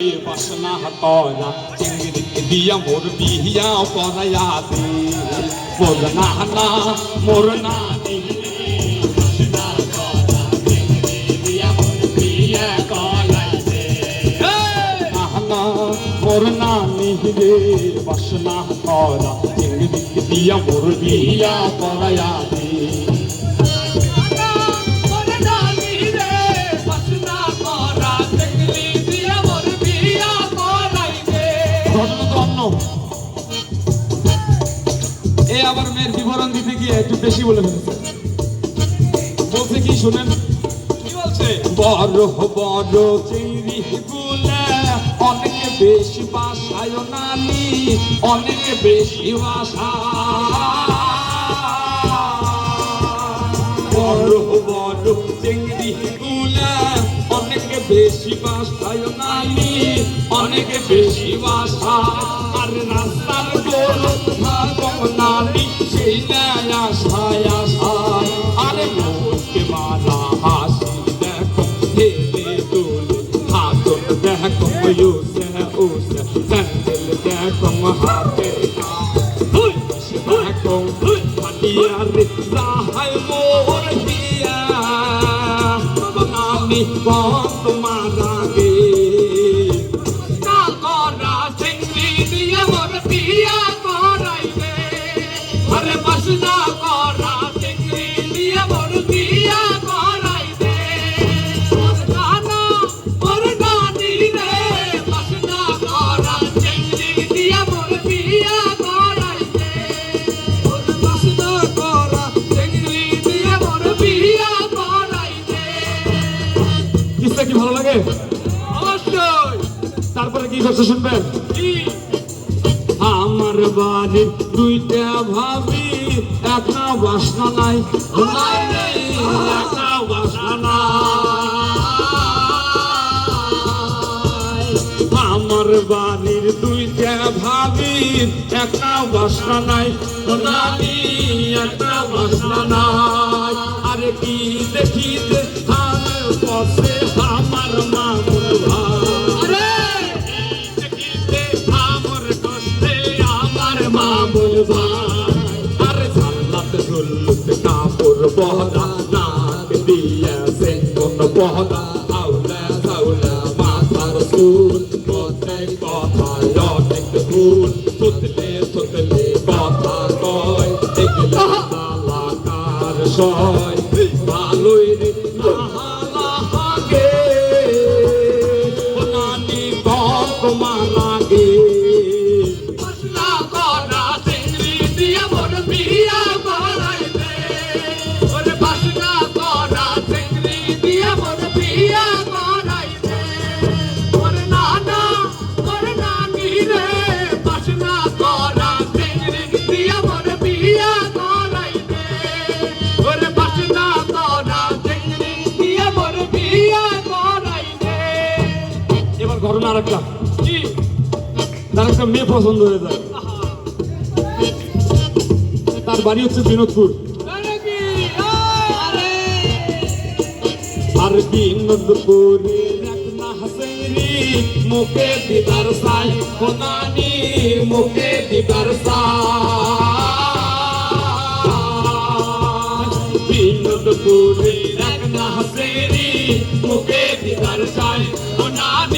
বাসনা করা চিংড়িকে দিয়া মোর বিহিয়া পরাইয়া দে মোর না না মোর না মোর না নিহিরে বাসনা চিংড়িকে দিয়া মোর বিহিয়া পরাইয়া বিবরণ দিতে গিয়ে একটু বেশি বলে ফেলেছে বলছে কি শুনেন? কি বলছে? বড় বড় গুলে অনেক বেশি বাসায় নানি অনেক বেশি বাসা। বড় বড় গুলে অনেক বেশি বাসায় নানি অনেক বেশি বাসা। আর রাস্তার গোল ভাগম নানি ন্যায় আশায় আশায় আরে মোটকে মারা হাসি দেখো হেলে দোলে হাতন দেখো ইউসে উসে স্যান্ডেল দেখো হাতে দেখো মোর হিয়া নানি কত মারা আমার বাড়ি দুইটা ভাবি, একটা বাসনা নাই আমার বাড়ির দুইটা ভাবি, একটা বাসনা নাই নানি একটা বাসনা নাই। আরে কি দেখিতে আমার পথে বহরা আউলা আউলা মাথার চুল প্রত্যেক কথায় অনেক ভুল সুতলে সুতলে কথা কয় এগুলা তালাকার সয় ভালোই ঘটনা আরেকটা তার একটা মেয়ে পছন্দ হয়ে যায়। তার বাড়ি হচ্ছে বিনোদপুর। আরে আর বিনোদপুরে মুখে দিদার সাই কোনানি মুখে দিদার সাই। বিনোদপুরে এক না হাসেরি মুখে দিদার সাই কোনানি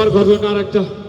দিয়া মোর বিয়া করাইবে এবার ঘটনা আর একটা